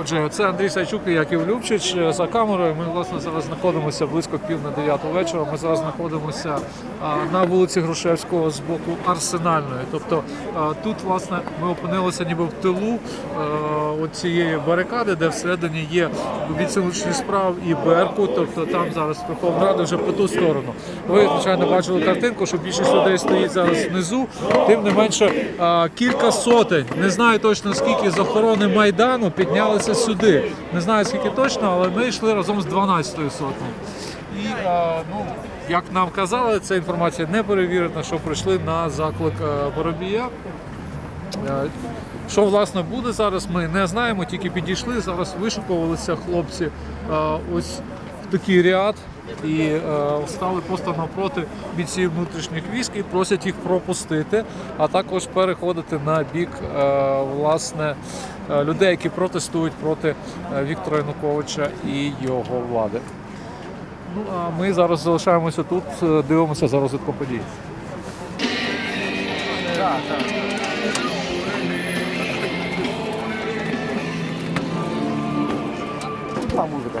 Отже, це Андрій Сайчук і Яків Любчич Е, за камерою. Ми власне зараз знаходимося близько пів на дев'яту вечора. Ми зараз знаходимося на вулиці Грушевського з боку Арсенальної. Тобто тут, власне, ми опинилися ніби в тилу цієї барикади, де всередині є відсилочні справ і Беркут. Тобто там зараз Верховна Рада вже по ту сторону. Ви, звичайно, бачили картинку, що більшість людей стоїть зараз внизу. Тим не менше, кілька сотень, не знаю точно скільки з охорони Майдану піднялися сюди. Не знаю скільки точно, але ми йшли разом з 12-ю сотнею. І а, ну, як нам казали, ця інформація не перевірена, що прийшли на заклик а, Воробія. Е, Що власне буде зараз, ми не знаємо, тільки підійшли. Зараз вишукувалися хлопці е, ось такий ряд і е, стали просто навпроти бійців внутрішніх військ і просять їх пропустити, а також переходити на бік е, власне е, людей, які протестують проти е, Віктора Януковича і його влади. Ну а ми зараз залишаємося тут, е, дивимося за розвитком подій. Там музика